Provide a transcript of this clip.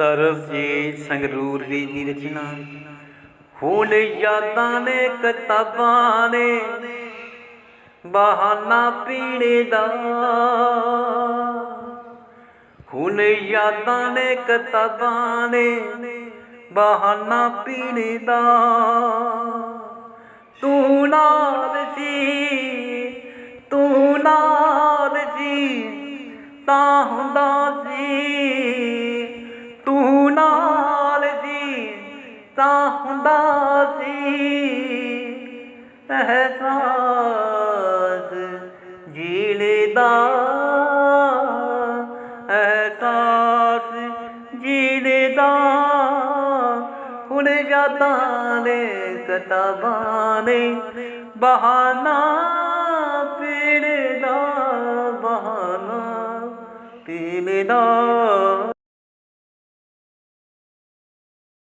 ਸਰਬਜੀਤ ਸੰਗਰੂਰ ਦੀ ਦੀ ਰਚਨਾ ਹੁਣ ਯਾਦਾਂ ਨੇ ਕਿਤਾਬਾਂ ਨੇ, ਬਹਾਨਾ ਪੀਣੇ ਦਾ। ਹੁਣ ਯਾਦਾਂ ਨੇ ਕਿਤਾਬਾਂ ਨੇ, ਬਹਾਨਾ ਪੀਣੇ ਦਾ। ਤੂੰ ਨਾਲ ਜੀ, ਤੂੰ ਨਾਲ ਜੀ, ਤਾਂ ਹੁੰਦਾ ਜੀ। ਹੁੰਦਾ ਸੀ ਅਹਿਸਾਸ ਜੀਣੇ ਦਾ ਅਹਿਸਾਸ ਜੀਣੇ ਦਾ ਹੁਣ ਯਾਦਾਂ ਨੇ ਕਿਤਾਬਾਂ ਨੇ ਬਹਾਨਾ ਪੀਣੇ ਦਾ ਬਹਾਨਾ ਪੀਣੇ ਦਾ